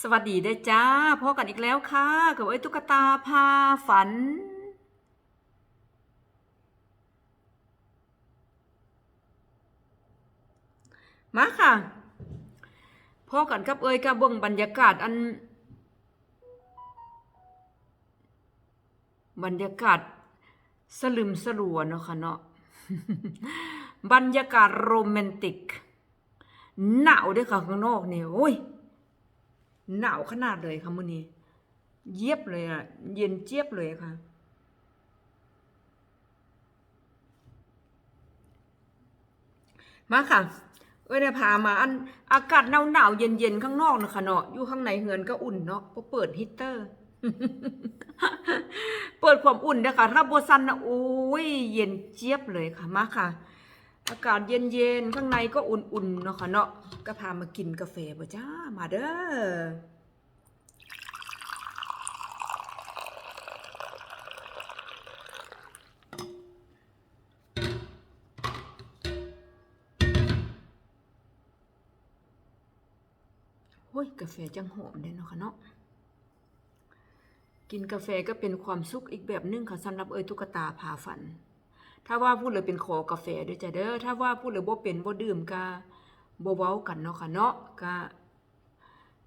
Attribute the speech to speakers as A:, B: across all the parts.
A: สวัสดีเด้จ้าพบกันอีกแล้วค่ะกับไอ้ตุ๊กตาพาฝัน มาค่ะพอกันกับเอ้ยกับเบิ่งบรรยากาศอัน บรรยากาศสลึมสลัวเนาะค่ะเนาะบรรยากาศโรแมนติก หนาวด้วยค่ะข้างนอกเนี่ยโอ้ย หนาวขนาดเลยค่ะมื้อนี้ เยียบเลยอะ เย็นเจี๊ยบเลยค่ะ มาค่ะเอ้ยเนี่ยพามาอันอากาศหนาวหนาวเย็นเย็นๆข้างนอกนะคะเนาะอยู่ข้างในเฮือนก็อุ่นเนาะเพราะเปิดฮีเตอร์ เปิดความอุ่นนะคะถ้าโบซันนะโอ้ยเย็นเจี๊ยบเลยค่ะมาค่ะ อากาศเย็นๆ ข้างในก็อุ่นๆ เนาะค่ะเนาะก็พามากินกาแฟบ่จ้า มาเด้อโอ้ยกาแฟจังหอมเด้เนาะค่ะเนาะ กินกาแฟก็เป็นความสุขอีกแบบหนึงค่ะสำหรับเอ้ยตุ๊กตาพาฝัน ถ้าว่าพูดเลยเป็นขอกาแฟด้วยจ้ะเด้อถ้าว่าพูดเลยบ่เป็นบ่ดื่มกะบ่เว้ากันเนาะค่ะเนาะกะ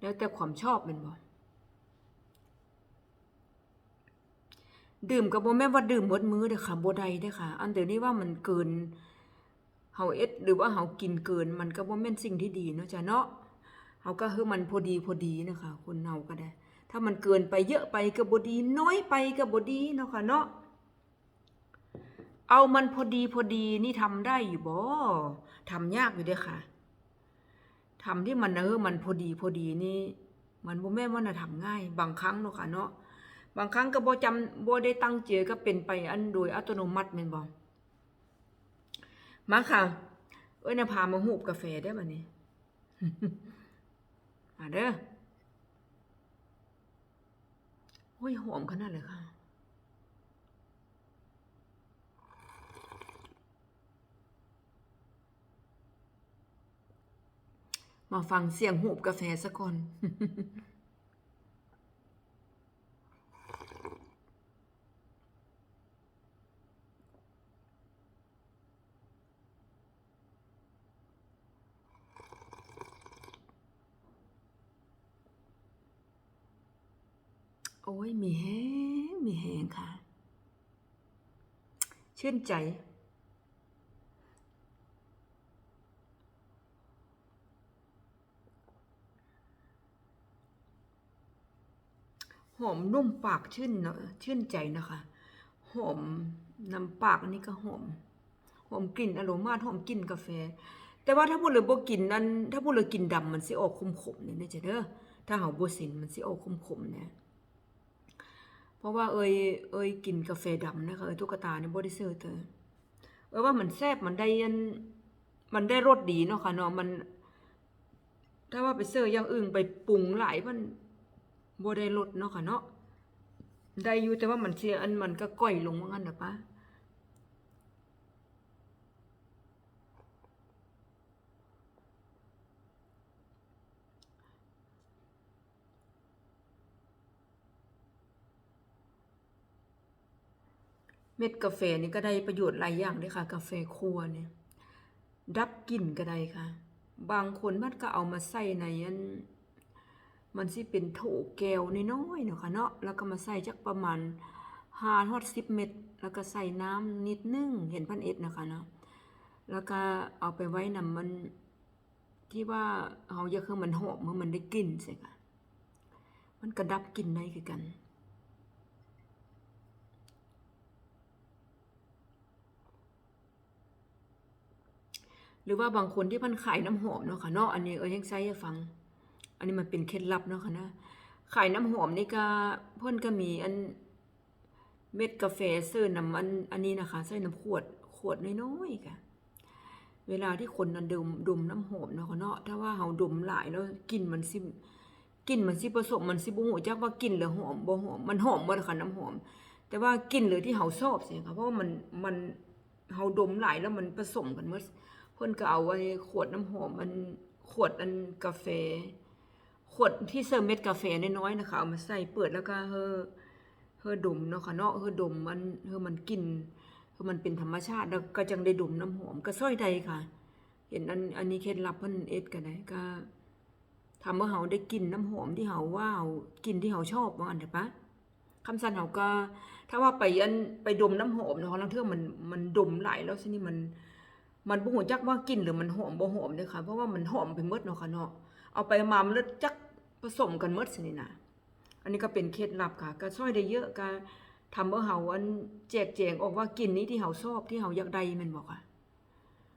A: แล้วแต่ความชอบม่นบ่ดื่มก็บ่แม่ว่าดื่มหมดมื้อเด้อค่ะบ่ได้เด้อค่ะ อันเดี๋ยวนี้ว่ามันเกินเฮาเอ็ดหรือว่าเฮากินเกิน มันก็บ่แม่นสิ่งที่ดีเนาะจ้ะเนาะเฮาก็คือมันพอดีพอดีนะคะคนเฮาก็ได้ ถ้ามันเกินไปเยอะไปก็บ่ดีน้อยไปก็บ่ดีเนาะค่ะเนาะ เอามันพอดีพอดีนี่ทำได้อยู่บ่ทำยากอยู่เด้อค่ะทำที่มันเออมันพอดีพอดีนี่มันบ่แม่นว่าน่ะทำง่าย บางครั้งเนาะค่ะเนาะบางครั้งก็บ่จำบ่ได้ตั้งใจก็เป็นไปอันโดยอัตโนมัติแม่นบ่มาค่ะ เอ้ยน่ะพามาหูบกาแฟได้บัดนี้มาเด้อโอ้ยหอมขนาดเลยค่ะ มาฟังเสียงหูบกาแฟสักก่อนโอ้ยมีแห้งมีแห้งค่ะ ชื่นใจ หอมนุ่มปากชื่นเนอะชื่นใจนะคะหอมน้ำปากนนี้ก็หอมหอมกลิ่นอโรมาหอมกลิ่นกาแฟ แต่ว่าถ้าพูดเลยบ่กินนั้น ถ้าพูดเลยกินดำมันสิออกขมๆเนี่ยนะจ๊ะเด้อถ้าเฮาบ่สินมันสิออกขมๆเนี่ยเพราะว่าเอยเอยกินกาแฟดำนะคะเอยตุ๊กตาเนี่ยบ่ได้ซื้อเตอเอยว่ามันแซ่บมันได้อันมันได้รสดีเนาะค่ะเนาะมัน ถ้าว่าไปเสิร์อย่างอื่นไปปรุงหลายมัน บ่ได้รสเนาะค่ะเนาะได้อยู่แต่ว่ามันเสียอันมันก็ก้อยลงว่างั้นน่ะปะเม็ดกาแฟนี่ก็ได้ประโยชน์หลายอย่างเด้อค่ะ กาแฟครัวเนี่ยดับกลิ่นก็ได้ค่ะ บางคนมันก็เอามาใส่ในอัน มันสิเป็นโถแก้วน้อยๆเนาะค่ะเนาะแล้วก็มาใส่จักประมาณ5ฮอด10เม็ดแล้วก็ใส่น้ำนิดนึงเห็นพันเอ็ดนะคะเนาะแล้วก็เอาไปไว้นำมันที่ว่าเฮาอยากคือมันหอมเมื่อมันได้กลิ่นใช่ค่ะมันก็ดับกลิ่นได้คือกันหรือว่าบางคนที่เพิ่นขายน้ำหอมเนาะค่ะเนาะอันนี้เอ้ยยังใช้ให้ฟัง อันนี้มันเป็นเคล็ดลับเนาะค่ะนะขายน้ำหอมนี่ก็เพิ่นก็มีอันเม็ดกาแฟเสื้อน้ำอันอันนี้นะคะใส่น้ำขวดขวดน้อยๆค่ะเวลาที่คนนั้นดมดมน้ำหอมเนาะคะเนาะถ้าว่าเฮาดมหลายแล้วกลิ่นมันสิกลิ่นมันสิผสมมันสิบ่ฮู้จักว่ากลิ่นหรือหอมบ่หอมมันหอมบ่ล่ะค่ะน้ำหอม แต่ว่ากลิ่นหรือที่เฮาชอบสิค่ะเพราะว่ามันมันเฮาดมหลายแล้วมันผสมกันหมดเพิ่นก็เอาไว้ขวดน้ำหอมมันขวดอันกาแฟ ขวดที่เสิร์ฟเม็ดกาแฟน้อยๆนะคะเอามาใส่เปิดแล้วก็เฮอเฮอดมเนาะค่ะเนาะเฮอดมมันเฮอมันกินเฮอมันเป็นธรรมชาติแล้วก็จังได้ดมน้ำหอมก็ซ้อยใดค่ะ เห็นอันอันนี้เคล็ดลับเพิ่นเอ็ดกันได้ก็ทำให้เฮาได้กลินน้ำหอมที่เฮาว้าวกลินที่เฮาชอบว่าอันเถอะปะคำสั่นเฮาก็ ถ้าว่าไปอันไปดมน้ำหอมเนาะล้วเทื่อมันมันดมหลายแล้วสินี่มัน มันบ่ฮู้จักว่ากลิ่นหรือมันหอมบ่หอมเด้ค่ะเพราะว่ามันหอมไปหมดเนาะค่ะเนาะเอาไปมามันแล้วจัก สมกันหมดสินี่นะอันนี้ก็เป็นเคล็ดลับค่ะ ก็ช่วยได้เยอะก็ทำให้เฮาอันแจกแจงออกว่ากลิ่นนี้ที่เฮาชอบที่เฮาอยากได้ม่นบ่ค่ะ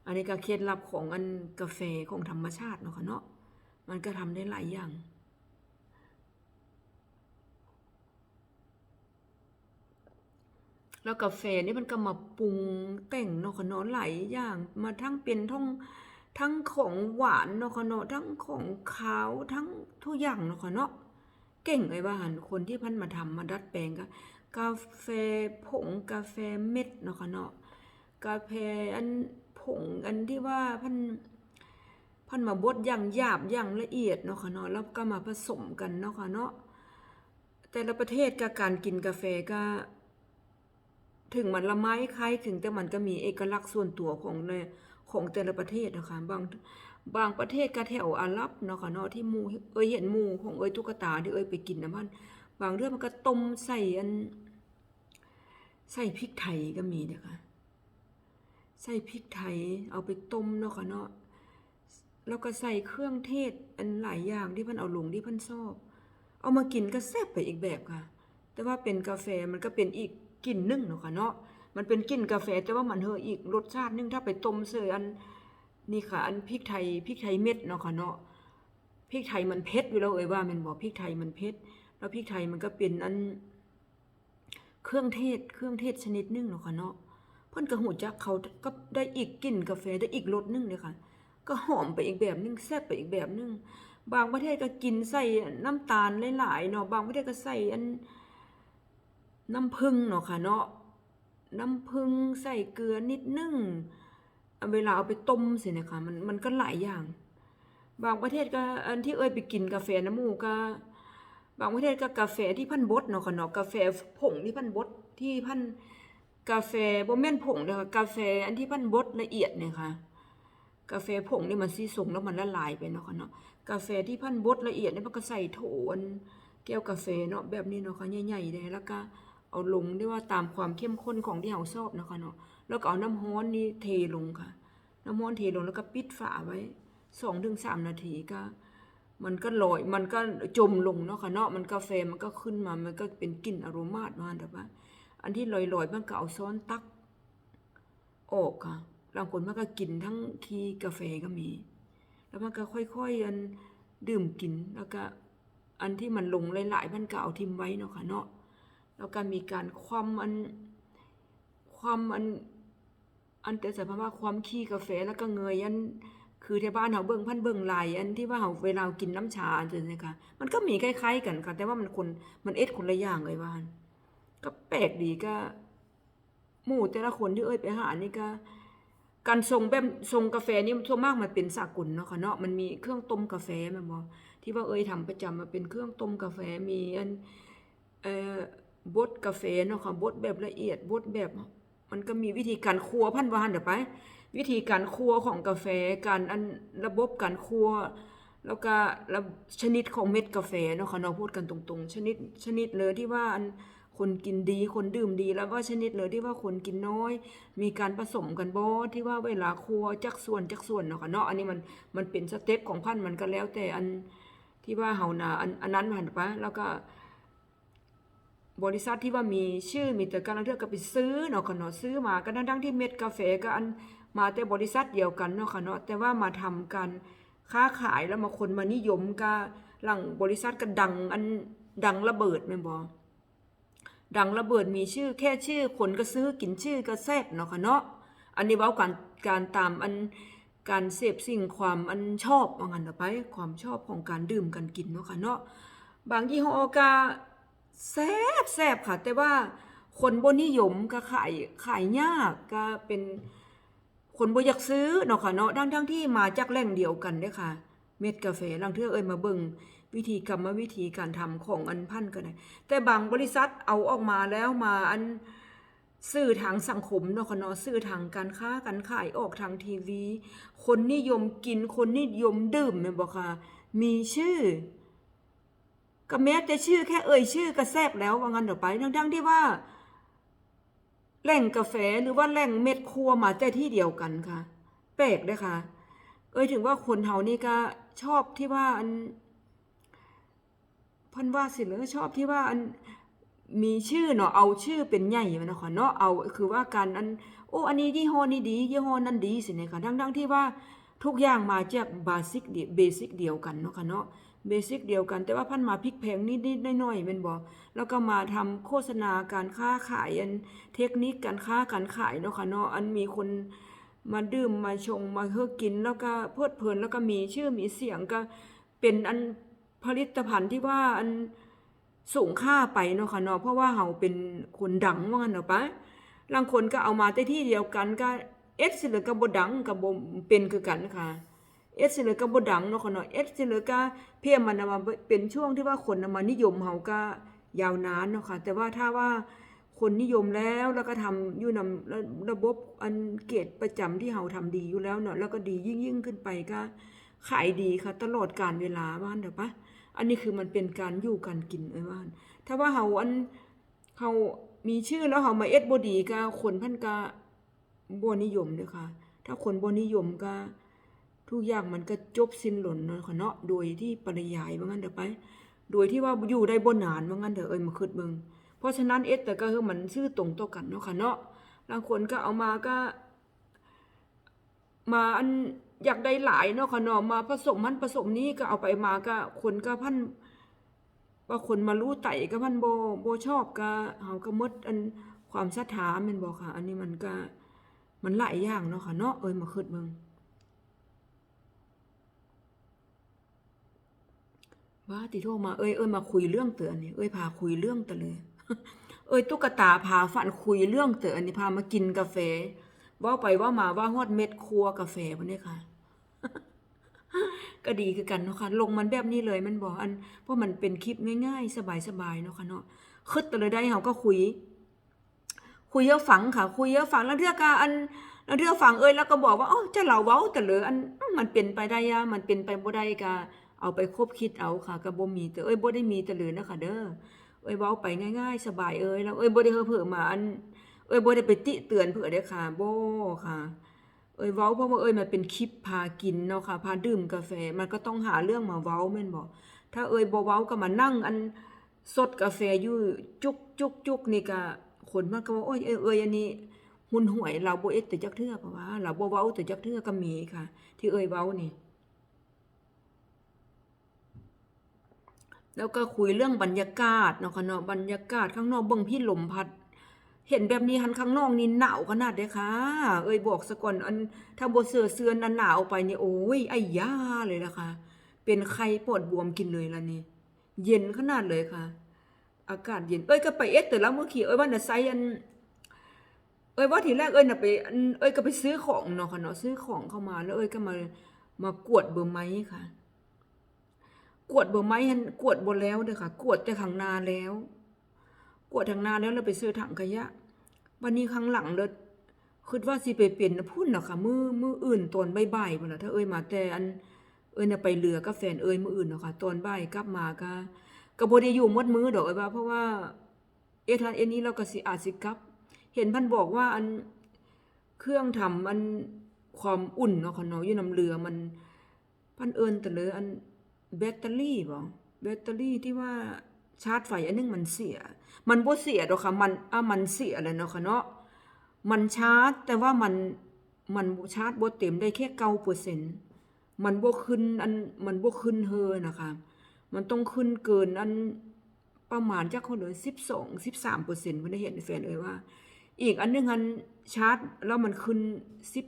A: อันนี้ก็เคล็ดลับของอันกาแฟของธรรมชาติเนาะค่ะเนาะมันก็ทำได้หลายอย่าง แล้วกาแฟนี่มันก็มาปรุงแต่งเนาะค่ะเนาะหลายอย่างมาทั้งเป็นทั้ง ทั้งของหวานเนาะค่ะเนาะทั้งของขาวทั้งทุกอย่างเนาะค่ะเนาะเก่งไอ้บ้านคนที่พันมาทำมาดัดแปลงก็กาแฟผงกาแฟเม็ดเนาะค่ะเนาะกาแฟอันผงอันที่ว่าพันพันมาบดอย่างหยาบอย่างละเอียดเนาะค่ะเนาะแล้วก็มาผสมกันเนาะค่ะเนาะแต่ละประเทศกับการกินกาแฟก็ ถึงมันละไม้คล้ายถึงแต่มันก็มีเอกลักษณ์ส่วนตัวของใน ของแต่ละประเทศนะคะบางบางประเทศก็แถวอาหรับเนาะค่ะเนาะที่หมูเอ้ยเห็นหมูของเอ้ยตุ๊กตาที่เอ้ยไปกินนะมันบางเรื่องมันก็ต้มใส่อัน ใส่พริกไทยก็มีนะคะใส่พริกไทยเอาไปต้มเนาะค่ะเนาะแล้วก็ใส่เครื่องเทศอันหลายอย่างที่พันเอาลงที่พันชอบ เอามากินก็แซ่บไปอีกแบบค่ะ แต่ว่าเป็นกาแฟมันก็เป็นอีกกลิ่นนึ่งเนาะค่ะเนาะ มันเป็นกลิ่นกาแฟแต่ว่ามันเฮออีกรสชาตินึงถ้าไปต้มเสยอันนี่ค่ะ อันพริกไทยพริกไทยเม็ดเนาะค่ะเนาะพริกไทยมันเผ็ดอยู่แล้วเอ่ยว่ามันบอกพริกไทยมันเผ็ดแล้วพริกไทยมันก็เป็นอันเครื่องเทศเครื่องเทศชนิดนึงเนาะค่ะเนาะเพิ่นก็หูจักเขาก็ได้อีกกลิ่นกาแฟได้อีกรสนึงเลยค่ะ ก็หอมไปอีกแบบนึงแซ่บไปอีกแบบนึงบางประเทศก็กินใส่น้ำตาลหลายๆเนาะบางประเทศก็ใส่อันน้ำผึ้งเนาะค่ะเนาะ น้ำผึ้งใส่เกลือนิดนึงเวลาเอาไปต้มสินะคะมันมันก็หลายอย่าง บางประเทศก็อันที่เอ้ยไปกินกาแฟน้ำหมูก็ บางประเทศก็กาแฟที่พันบดเนาะค่ะเนาะกาแฟผงที่พันบดที่พันกาแฟบ่แม่นผงเด้อค่ะกาแฟอันที่พันบดละเอียดเนี่ยค่ะกาแฟผงนี่มันสิส่งแล้วมันละลายไปเนาะค่ะเนาะกาแฟที่พันบดละเอียดเนี่ยมันก็ใส่โถอันแก้วกาแฟเนาะแบบนี้เนาะค่ะใหญ่ๆเลยแล้วก็ เอาลงได้ว่าตามความเข้มข้นของที่เราชอบนะคะเนาะแล้วก็เอาน้ำร้อนนี่เทลงค่ะ น้ำร้อนเทลงแล้วก็ปิดฝาไว้สองถึงสามนาทีก็ มันก็ลอยมันก็จมลงเนาะค่ะเนาะมันกาแฟมันก็ขึ้นมามันก็เป็นกลิ่นอโรมาเนาแต่ว่า อันที่ลอยๆมันก็เอาซ้อนตักออกค่ะบางคนมันก็กินทั้งขี้กาแฟก็มี แล้วมันก็ค่อยๆอันดื่มกินแล้วก็อันที่มันลงหลายๆมันก็เอาทิมไว้เนาะค่ะเนาะ แล้วก็มีการความอันความอันอันแต่สภาวะความขี้กาแฟแล้วก็เงยอันคือที่บ้านเฮาเบิ่งพันเบิ่งลายอันที่ว่าเฮาเวลากินน้ำชาอันจังซี่ค่ะมันก็มีคล้ายๆกันค่ะ แต่ว่ามันคนมันเอ็ดคนละอย่างเลยว่านก็แปลกดีก็ หมู่แต่ละคนที่เอ้ยไปหานี่ก็ การส่งแบบส่งกาแฟนี่ส่วนมากมันเป็นสากลเนาะค่ะเนาะมันมีเครื่องต้มกาแฟแม่นบ่ที่ว่าเอ้ยทำประจำมาเป็นเครื่องต้มกาแฟมีอันเอ่อ บดกาแฟเนาะค่ะบดแบบละเอียดบดแบบ มันก็มีวิธีการคั่วพันวาหันเดี๋ยวไป วิธีการคั่วของกาแฟการอันระบบการคั่วแล้วก็ระชนิดของเม็ดกาแฟเนาะค่ะเนาะพูดกันตรงๆ ชนิดชนิดเลยที่ว่าอันคนกินดีคนดื่มดีแล้วก็ชนิดเลยที่ว่าคนกินน้อย มีการผสมกันบ่ที่ว่าเวลาคั่วจักส่วนจักส่วนเนาะค่ะเนาะอันนี้มันมันเป็นสเต็ปของพันธุ์มันก็แล้วแต่อันที่ว่าเฮาน่ะอันอันนั้นมันไปแล้วก็ บริษัทที่ว่ามีชื่อมีแต่การเลือกก็ไปซื้อเนาะค่ะเนาะซื้อมาก็ทั้งที่เม็ดกาแฟก็อันมาแต่บริษัทเดียวกันเนาะค่ะเนาะแต่ว่ามาทำกันค้าขายแล้วมาคนมานิยมก็หลังบริษัทก็ดังอันดังระเบิดแม่นบ่ดังระเบิดมีชื่อแค่ชื่อคนก็ซื้อกินชื่อก็แซ่บเนาะค่ะเนาะอันนี้เว้าการการตามอันการเสพสิ่งความอันชอบว่างั้นต่อไป ความชอบของการดื่มกันกินเนาะค่ะเนาะบางยี่ห้อก็ แซ่บแซ่บค่ะ แต่ว่าคนบ่นิยมก็ขายขายยากก็เป็นคนบ่อยากซื้อเนาะค่ะเนาะทั้งทั้งที่มาจากแหล่งเดียวกันเด้ค่ะ เม็ดกาแฟลางเทือเอ้ยมาเบิ่งวิธีกรรมวิธีการทำของอันพันก็ได้แต่บางบริษัทเอาออกมาแล้วมาอันสื่อทางสังคมเนาะค่ะเนาะสื่อทางการค้าการขายออกทางทีวี คนนิยมกินคนนิยมดื่มแม่นบ่ค่ะมีชื่อ ก็แม้แต่ชื่อแค่เอ่ยชื่อก็แซบแล้วว่างั้นเดี๋ยวไปทั้งๆที่ว่า แหล่งกาแฟหรือว่าแหล่งเม็ดครัวมาแต่ที่เดียวกันค่ะ แปลกเด้อค่ะ เอ้ยถึงว่าคนเฮานี่ก็ชอบที่ว่าอันพันว่าสิเหรือชอบที่ว่าอันมีชื่อเนาะเอาชื่อเป็นใหญ่มันเนาะค่ะเนาะเอาคือว่าการอันโอ้อันนี้ยี่ห้อนี้ดียี่ห้อนั้นดีสิเนี่ยค่ะทั้งๆที่ว่า ทุกอย่างมาจากบาสิกเบสิกเดียวกันเนาะค่ะเนาะเบสิกเดียวกัน แต่ว่าพันมาพลิกแพงนิดๆหน่อยๆแม่นบ่แล้วก็มาทำโฆษณาการค้าขายอันเทคนิคการค้าการขายเนาะค่ะเนาะอันมีคนมาดื่มมาชงมาเฮอกิน แล้วก็เพลิดเพลินแล้วก็มีชื่อมีเสียงก็เป็นอันผลิตภัณฑ์ที่ว่าอันสูงค่าไปเนาะค่ะเนาะเพราะว่าเฮาเป็นคนดังว่างั้นเนาะปะบางคนก็เอามาแต่ที่เดียวกันก็ เอสิเหลือก็บ่ดังก็บ่เป็นคือกันค่ะเอสิเหลือก็บ่ดังเนาะค่ะเนาะเอสิเหลือก็เพียมันมาเป็นช่วงที่ว่าคนมานิยมเฮาก็ยาวนานเนาะค่ะแต่ว่าถ้าว่าคนนิยมแล้วแล้วก็ทำอยู่นำระระบบอันเกตประจำที่เฮาทำดีอยู่แล้วเนาะแล้วก็ดียิ่งยิ่งขึ้นไปก็ขายดีค่ะ ตลอดการเวลาบ้านเด้อปะอันนี้คือมันเป็นการอยู่การกินเอ้ยบ้าน ถ้าว่าเฮาอันเฮามีชื่อแล้วเฮามาเอ็ดบ่ดีก็คนพันก็ บ่นิยมเด้อค่ะ ถ้าคนบ่นิยมก็ ทุกอย่างมันก็จบสิ้นหล่นเนาะเนาะโดยที่ปริยายว่างั้นเด้อไป โดยที่ว่าอยู่ได้บ่นานว่างั้นเด้อเอ้ยมาคิดเบิงเพราะฉะนั้นเอสแต่ก็คือมันชื่อตรงต่อกันเนาะค่ะเนาะบางคนก็เอามาก็ มาอันอยากได้หลายเนาะค่ะเนาะมาผสมมันผสมนี้ก็เอาไปมาก็คนก็พันว่าคนมารู้ไต่ก็พันโบโบชอบก็เฮาก็มดอันความศรัทธาม่นบ่ค่ะ อันนี้มันก็ มันหลายอย่างเนาะค่ะเนาะเอ้ยมาคิดเบิ่งว่าติโทรมาเอ้ยเอ้ยมาคุยเรื่องเตือนนี่เอ้ยพาคุยเรื่องตะเลยเอ้ยตุ๊กตาพาฝันคุยเรื่องเตือนนี่พามากินกาแฟว่าไปว่ามาว่าฮอดเม็ดครัวกาแฟพุ่นนี่ค่ะ ก็ดีคือกันเนาะค่ะลงมันแบบนี้เลยมันบอกอันเพราะมันเป็นคลิปง่ายๆ สบายๆเนาะค่ะเนาะคึดตะเลยได้เฮาก็คุย คุยเยอะฝังค่ะ คุยเยอะฝังแล้วเทื่อก็อันแล้วเทื่องฝังเอ้ยแล้วก็บอกว่าอ๋อจะเหล่าเว้าแต่เลยอันมันเป็นไปได้ยะมันเป็นไปบ่ได้ก็เอาไปคบคิดเอาค่ะก็บ่มีแต่เอ้ยบ่ได้มีแต่เลยนะคะเด้อเอ้ยเว้าไปง่าย ๆ สบายเอ้ยแล้วเอ้ยบ่ได้เผื่อมาอันเอ้ยบ่ได้ไปติเตือนเผื่อเด้ค่ะบ่ค่ะ เอ้ยเว้าเพราะว่าเอ้ยมันเป็นคลิปพากินเนาะค่ะพาดื่มกาแฟมันก็ต้องหาเรื่องมาเว้าแม่นบ่ถ้าเอ้ยบ่เว้าก็มานั่งอันสดกาแฟอยู่จุกจุกจุกนี่ก็ คนมันก็ว่าโอ้ยเอ้ยเอ้ยอันนี้หุนหวยเราบ่เอ็ดแต่จักเทือเพราะว่าเราบ่เว้าแต่จักเทือก็มีค่ะ ที่เอ้ยเว้านี่ แล้วก็คุยเรื่องบรรยากาศเนาะค่ะเนาะบรรยากาศข้างนอกเบิ่งพี่ลมพัด เห็นแบบนี้หันข้างนอกนี่หนาวขนาดเด้อค่ะ เอ้ยบอกซะก่อนอันถ้าบ่เสื้อเสื้อนันหนาวไปนี่โอ้ยไอ้ยาเลยล่ะค่ะ เป็นไข้ปวดบวมกินเลยล่ะนี่ เย็นขนาดเลยค่ะ อากาศเย็นเอ้ยก็ไปเอ็ดแต่และมื้อขี้เอ้ยว่าน่ะไซอันเอ้ยว่าทีแรกเอ้ยน่ะไปเอ้ยก็ไปซื้อของเนาะค่ะเนาะซื้อของเข้ามาแล้วเอ้ยก็มามากวดเบอร์ไม้ค่ะ กวดเบอร์ไม้หันกวดบ่แล้วเด้อค่ะ กวดแต่ข้างนาแล้ว กวดทางนาแล้วเราไปซื้อถังขยะ วันนี้ข้างหลังเลยคิดว่าสิไปเปลี่ยนพุ่นเน่ะค่ะมื้อมื้ออื่นตอนบ่ายๆพุ่นน่ะถ้าเอ้ยมาแต่อันเอ้ยน่ะไปเรือกับแฟนเอ้ยมื้ออื่นเนาะค่ะตอนบ่ายกลับมาก็ ก็บ่ได้อยู่หมดมือดอกเอ้ยว่าเพราะว่า เอทันเอ็นนี้เราก็สิอาจสิกลับ เห็นพันบอกว่าอันเครื่องทำอันความอุ่นเนาะค่ะเนาะอยู่นํเรือมันพันเอิ้นแต่เลยอันแบตเตอรี่บ่แบตเตอรี่ที่ว่าชาร์จไฟอันนึงมันเสีย มันบ่เสียดอกค่ะมันอะมันเสียแล้วเนาะค่ะเนาะมันชาร์จ แต่ว่ามันมันชาร์จบ่เต็มได้แค่9%มันบ่ขึ้นอันมันบ่ขึ้นเฮอนะคะ มันต้องขึ้นเกินอันประมาณจักคนเด้อ12 13%เพิ่นต์ผมได้เห็นแฟนเอ่ยว่า อีกอันนึงอันชาร์จแล้วมันขึ้น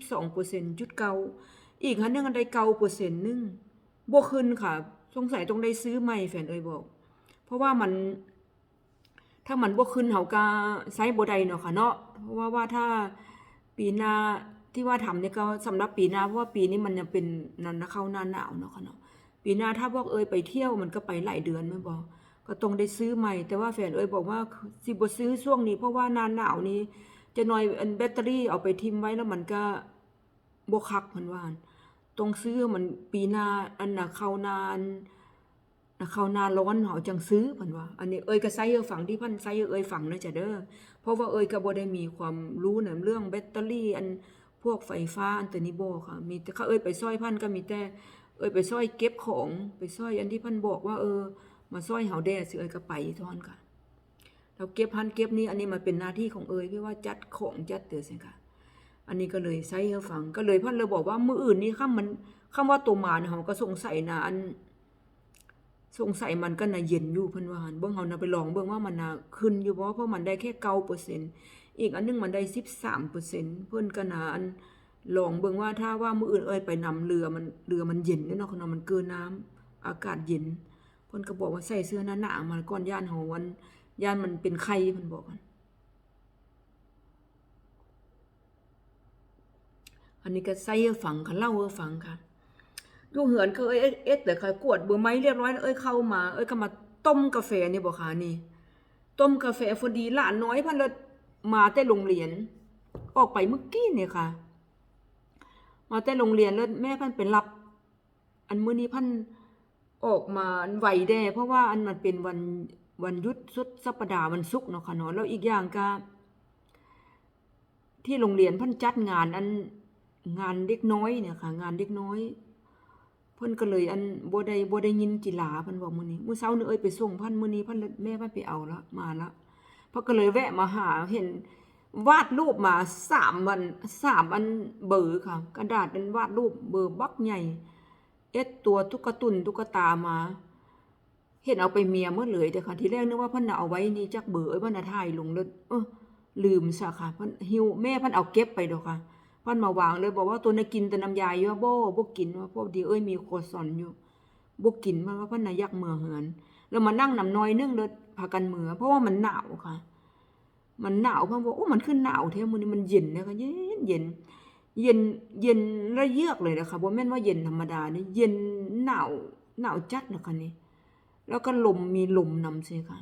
A: 12%จุดเก่าอีกอันนึงอันได้9%นึงบ่ขึ้นค่ะ สงสัยต้องได้ซื้อใหม่แฟนเอ่ยบอก เพราะว่ามันถ้ามันบ่ขึ้นเฮาก็ใช้บ่ไดเนาะค่ะเนาะเพราะว่าว่าถ้าปีหน้าที่ว่าทำเนี่ยก็สำหรับปีหน้าเพราะว่าปีนี้มันยังเป็นนันเข้าหน้าหนาวเนาะค่ะเนาะ ปีหน้าถ้าพวกเอ้ยไปเที่ยวมันก็ไปหลายเดือนแม่บ่ก็ต้องได้ซื้อใหม่ แต่ว่าแฟนเอ้ยบอกว่าสิบซื้อช่วงนี้ เพราะว่าน้าหนาวนี้ จะหน่อยอันแบตเตอรี่เอาไปทิมไว้แล้วมันก็บ่คักเพิ่นว่าต้องซื้อมันปีหน้าอันน่ะเข้านานนะเข้าน้าร้อนเฮาจังซื้อเพิ่นว่า อันนี้เอ้ยก็ใส่ให้ฟังที่พิ่นใส่เอ้ยฟังนะจ้ะเด้อเพราะว่าเอ้ยก็บ่ได้มีความรู้ในเรื่องแบตเตอรี่ อันพวกไฟฟ้าอันตัวนี้บ่ค่ะ มีแต่เขาเอ้ยไปซอยพันก็มีแต่ เอ้ยไปซอยเก็บของไปซอยอันที่พิ่นบอกว่าเออ มาซอยเฮาแด่สิเอ้ยก็ไปท่านั้นค่ะแล้วเก็บพันเก็บนี้อันนี้มันเป็นหน้าที่ของเอ้ยที่ว่าจัดของจัดเตือนสิค่ะ อันนี้ก็เลยใช้ให้ฟังก็เลยพิ่นเลยบอกว่ามืออื่นนี่คำมันคำว่าตัวมาเนี่ยเฮาก็สงสัยนะอันสงสัยมันก็น่ะเย็นอยู่เพิ่นว่าหั่นเบิ่งเฮาน่ะไปลองเบิ่งว่ามันน่ะขึ้นอยู่บ่เพราะมันได้แค่9%อีกอันหนึงมันได้13%เพิ่นก็น่ะอัน ลองเบิ่งว่าถ้าว่ามืออื่นเอ้ยไปนำเรือมันเรือมันเย็นเนาะเนาะมันเกินน้ำอากาศเย็นเพิ่นก็บอกว่าใส่เสื้อหนาๆมาก่อนย่านเฮาวันย่านมันเป็นไข้เพิ่นบอกกันอันนี้ก็ใส่ฟังค่ะเล่าให้ฟังค่ะอยู่เหือนก็เอ้ยเอ็ดแต่ค่ะกวดเบอร์ไม้เรียบร้อยเอ้ยเข้ามา เอ้ยก็มาต้มกาแฟนี่บ่ค่ะนี่ ต้มกาแฟพอดีหลานน้อยพันลยมาแต่โรงเรียน ออกไปเมื่อกี้เนี่ยค่ะ มาแต่โรงเรียนแล้วแม่พันไปรับ อันมื้อนี้พันออกมาอันไหวแด่เพราะว่าอันมันเป็นวันวันยุดสุดสัปดาห์วันศุกร์เนาะค่ะเนาะแล้วอีกอย่างก็ที่โรงเรียนพิ่นจัดงานอันงานเด็กน้อยเนี่ยค่ะ งานเด็กน้อย เพิ่นก็เลยอันบ่ได้บ่ได้ยินจิหลาเพิ่นบอกมื้อนี้มื้อเช้านี่เอ้ยไปส่งพันมื้อนี้พันแม่พันไปเอาละมาละเพิ่นก็เลยแวะมาหาเห็น วาดรูปมาสามวันสามอันเบอร์ค่ะ กระดาษเป็นวาดรูปเบอร์บักใหญ่ เอ็ดตัวตุ๊กตุนตุ๊กตามา เห็นเอาไปเมียหมดเลยแต่ค่ะ ทีแรกนึกว่าพิ่นน่ะเอาไว้นี่จักเบอร์เอ้พิ่นน่ะถ่ายลงแล้วเออลืมซะค่ะพิ่นหิวแม่พิ่นเอาเก็บไปดอกค่ะพิ่นมาวางเลยบอกว่าตัวน่ะกินแต่น้ำยาอยู่บ่บ่กินว่าพวกดีเอ้ยมีโคซอนอยู่บ่กินมันว่าพิ่นน่ะยักเมือเหือนแล้วมานั่งน้ำน้อยนึงเลยพากันเมือเพราะว่ามันหนาวค่ะ มันหนาวเพิ่นบอกโอ้มันขึ้นหนาวแท้มื้อนี้มันเย็นนะคะเย็นเย็นเย็นเย็นระเยือกเลยนะคะบ่แม่นว่าเย็นธรรมดานี่เย็นหนาวหนาวจัดนะคะนี่แล้วก็ลมมีลมนำสิค่ะ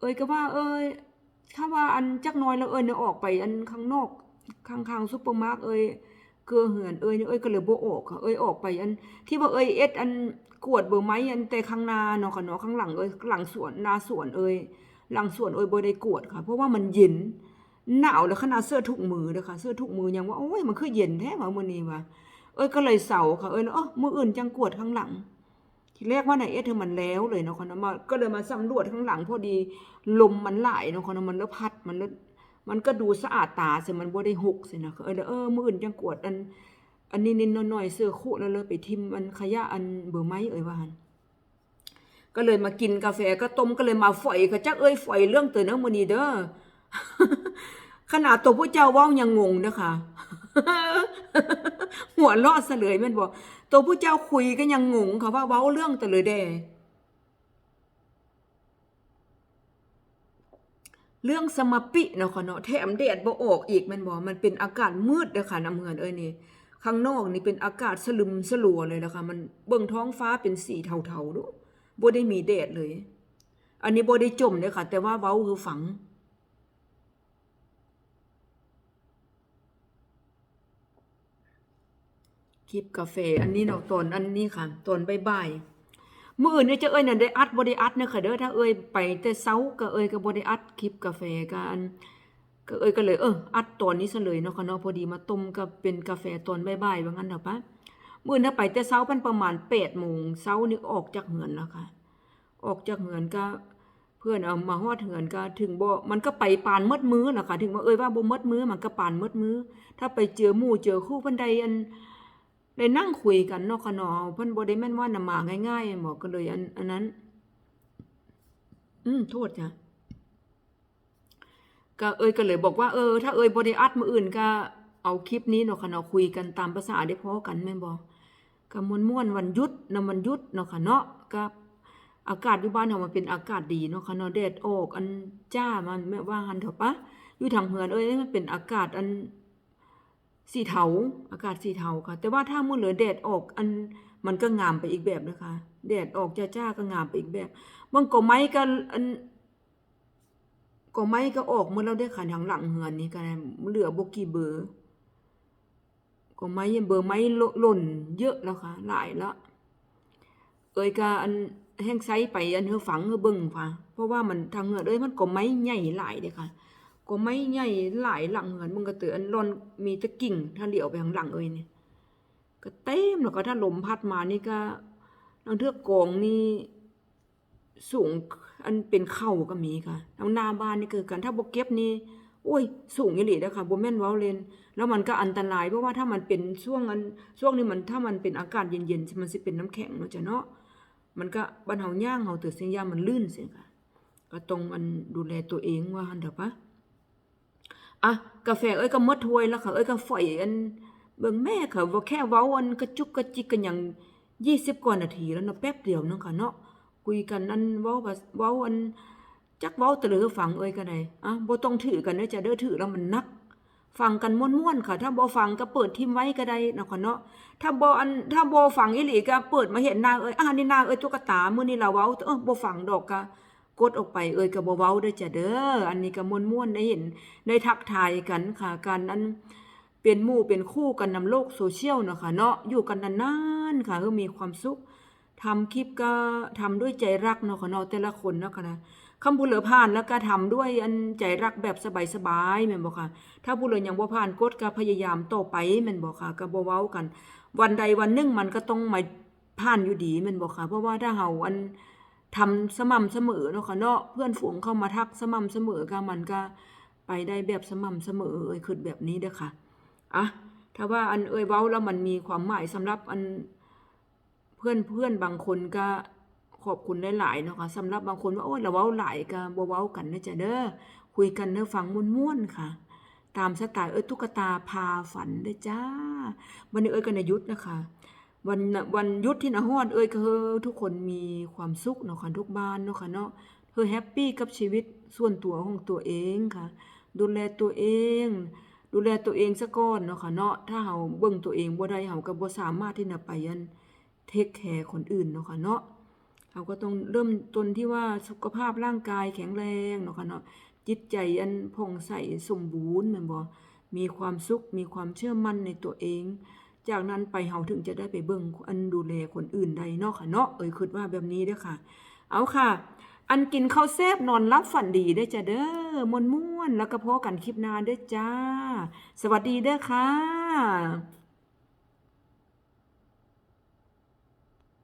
A: เอ้ยก็ว่า เอ้ยถ้าว่าอันจักน้อยแล้วเอ้ยเนี่ยออกไปอันข้างนอกข้างๆซุปเปอร์มาร์ทเอ้ยเกลือเหือนเอ้ยเนี่ยเอ้ยก็เลยบ่ออกค่ะเอ้ยออกไปอัน ที่ว่าเอ้ยเอ็ดอันกวดเบอร์ไม้อันแต่ข้างหน้าเนาะค่ะเนาะข้างหลังเอ้ยหลังสวนนาสวนเอ้ย หลังส่วนเอ้ยบ่ได้กวดค่ะ เพราะว่ามันเย็นหนาวแล้วขนาดเสื้อทุกมือเด้อค่ะ เสื้อทุกมือยังว่าโอ้ยมันคือเย็นแท้ว่ามื้อนี้ว่าเอ้ยก็เลยเสาค่ะเอ้ยแล้วเออมืออื่นจังกวดข้างหลัง ทีแรกว่าไหนเอ๊ะถึงมันแล้วเลยเนาะค่ะนะมาก็เลยมาสำรวจข้างหลัง พอดีลมมันไหลเนาะค่ะเนะมันแล้วพัดมันแล้วมันก็ดูสะอาดตาสิมันบ่ได้หกสินะเออเออมืออื่นจังกวดอันอันนี้นิดๆหน่อยๆเสื้อคู่แล้วเลยไปทิมอันขยะอันเบอร์ไม้เอ่ยว่าหัน ก็เลยมากินกาแฟก็ต้มก็เลยมาฝอยก็จักเอ้ยฝอยเรื่องเตือนเนาะมื้อนี้เด้อขนาดตัวผู้เจ้าว้ายังงงนะคะหัวเราะเสลยม่นบ่ตัวผู้เจ้าคุยก็ยังงงค่ะว่าเว้าเรื่องแต่เลยแดเรื่องสมปิเนาะค่ะเนาะแถมแดดบ่ออกอีกม่นบ่มันเป็นอากาศมืดเด้อค่ะน้ำเหือนเอ้ยนี่ข้างนอกนี่เป็นอากาศสลึมสลัวเลยนะคะมันเบิ่งท้องฟ้าเป็นสีเทาๆดู บ่ได้มีแดดเลย อันนี้บ่ได้จมเด้อค่ะ แต่ว่าเว้าคือฝัง คลิปกาแฟ อันนี้เนาะตอนอันนี้ค่ะตอนบ่ายๆมื้ออื่นเนี่ยจะเอ้ยน่ะได้อัดบ่ได้อัดเนาะค่ะเด้อถ้าเอ้ยไปแต่เช้าก็เอ้ยก็บ่ได้อัดคลิปกาแฟก็อันก็เอ้ยก็เลยเอออัดตอนนี้ซะเลยเนาะค่ะเนาะพอดีมาต้มก็เป็นกาแฟตอนบ่ายๆว่างั้นเถอะปะ มื้อนั้นไปแต่เช้ามันประมาณ8โมงเช้านี่ออกจากเหือนแล้วค่ะ ออกจากเหือนก็ เพื่อนเอามาฮอดเหือนก็ถึงบ่ มันก็ไปปานมดมื้อล่ะค่ะ ถึงว่าเอ้ยว่าบ่มดมือมันก็ปานมดมือ ถ้าไปเจอหมู่เจอคู่เพิ่นใดอันได้นั่งคุยกันเนาะค่ะเนาะเพิ่นบ่ได้แม่นว่านำมาง่ายๆหมอก็เลยอันอันนั้น อืมโทษจ้ะก็เอ้ยก็เลยบอกว่าเออถ้าเอ้ยบ่ได้อัดมื้ออื่นก็เอาคลิปนี้เนาะค่ะเนาะคุยกันตามภาษาได้พอกันแม่นบ่ ก็ม่วนวันยุดนำวันยุดเนาะค่ะเนาะก็อากาศอยู่บ้านเฮามันเป็นอากาศดีเนาะค่ะเนาะแดดออกอันจ้ามันแม่ว่าหันเถอะปะอยู่ทางเฮือนเอ้ยมันเป็นอากาศอันสีเทาอากาศสีเทาค่ะ แต่ว่าถ้ามื้อเหลือแดดออกอันมันก็งามไปอีกแบบนะคะแดดออกจ้าๆก็งามไปอีกแบบบางก็ไม้ก็อันก็ไม้ก็ออกหมดแล้วได้อค่ะทางหลังเฮือนนี่ก็เหลือบ่กี่เบอร์ ก็ไม้เบอร์ไม้หล่นเยอะแล้วค่ะ หลายแล้วเอ้ยก็อันแห้งไซไปอันเฮอฝังเฮอเบิ่งค่ะ เพราะว่ามันทางเหือเอ้ยมันก็ไม้ใหญ่หลายเด้ค่ะ ก็ไม้ใหญ่หลายหลังเหือนมึงก็เตืออันร่อนมีตะกิ่งถ้าเหลียวไปทางหลังเอ้ยนี่ยก็เต็มแล้วก็ถ้าลมพัดมานี่ก็ทางเทือกกองนี่สูงอันเป็นเข่าก็มีค่ะทางหน้าบ้านนี่คือกันถ้าบ่เก็บนี่ อ้ยสูงอีหลีเด้ค่ะบ่แม่นเว้าเลนแล้วมันก็อันตรายเพราะว่าถ้ามันเป็นช่วงอันช่วงนี้มันถ้ามันเป็นอากาศเย็นๆมันสิเป็นน้ำแข็งเนาะจ้ะเนาะมันก็บันเฮาย่างเฮาตื่นเสียงยามมันลื่นเสียค่ะก็ต้องอันดูแลตัวเองว่าหันเถอะปะอะกาแฟเอ้ยก็มดถ้วยแล้วค่ะเอ้ยก็ฝอยอันเบิ่งแม่ค่ะว่าแค่เว้าอันกระจุกกระจิกกันอย่าง20กว่านาทีแล้วเนาะแป๊บเดียวเนาะค่ะเนาะคุยกันอันเว้าว่าเว้าอัน จักเว้าตลือฟังเอ้ยก็ได้อะบ่ต้องถือกันเด้อจ้ะเด้อถือแล้วมันนัก ฟังกันม่วนๆค่ะ ถ้าบ่ฟังก็เปิดทิมไว้ก็ได้นะค่ะเนาะถ้าบ่อันถ้าบ่ฟังอีหลีก็เปิดมาเห็นนางเอ้ยอ่านี่นางเอ้ยตุ๊กตามื้อนี้เราเว้าเออบ่ฟังดอกก็กดออกไปเอ้ยก็บ่เว้าเด้อจ้ะเด้อ อันนี้ก็ม่วนๆได้เห็นได้ทักทายกันค่ะการอันเป็นหมู่เป็นคู่กันนำโลกโซเชียลเนาะค่ะเนาะอยู่กันนานๆค่ะก็มีความสุข ทำคลิปก็ทำด้วยใจรักเนาะค่ะเนาะแต่ละคนเนาะค่ะนะคำพูดเหลือผ่านแล้วก็ทำด้วยอันใจรักแบบสบายๆแม่นบ่ค่ะ ถ้าผู้เหลือยังบ่ผ่านกดก็พยายามต่อไปแม่นบ่ค่ะก็บ่เว้ากัน วันใดวันหนึ่งมันก็ต้องมาผ่านอยู่ดีแม่นบ่ค่ะ เพราะว่าถ้าเฮาอันทำสม่ำเสมอเนาะค่ะเนาะเพื่อนฝูงเข้ามาทักสม่ำเสมอก็มันก็ไปได้แบบสม่ำเสมอเอ้ยคิดแบบนี้เด้อค่ะอะถ้าว่าอันเอ้ยเว้าแล้วมันมีความหมายสำหรับอัน เพื่อนเพื่อนบางคนก็ขอบคุณหลายๆเนาะค่ะสำหรับบางคนว่าโอ้เราเว้าหลายก็บ่เว้ากันนะจ๊ะเด้อคุยกันเด้อฟังม่วนๆค่ะ ตามสไตล์เอ้ยตุ๊กตาพาฝันเด้อจ้า วันนี้เอ้ยก็นยุทธนะคะวันวันยุดที่นะฮอดเอ้ยก็คือทุกคนมีความสุขเนาะค่ะทุกบ้านเนาะค่ะเนาะเธอแฮปปี้กับชีวิตส่วนตัวของตัวเองค่ะ ดูแลตัวเอง ดูแลตัวเองซะก่อนเนาะค่ะเนาะถ้าเฮาเบิ่งตัวเองบ่ได้เฮาก็บ่สามารถที่จะไปยัน เทคแคร์คนอื่นเนาะค่ะเนาะเราก็ต้องเริ่มต้นที่ว่าสุขภาพร่างกายแข็งแรงเนาะค่ะเนาะจิตใจอันผ่องใสสมบูรณ์แม่นบ่มีความสุขมีความเชื่อมั่นในตัวเอง จากนั้นไปเฮาถึงจะได้ไปเบิ่งอันดูแลคนอื่นได้เนาะค่ะเนาะเอ้ยคิดว่าแบบนี้เด้อค่ะ เอาค่ะ อันกินข้าวแซ่บนอนรับฝันดีได้จ้ะเด้อม่วนๆแล้วก็พอกันคลิปหน้าเด้อจ้า สวัสดีเด้อค่ะ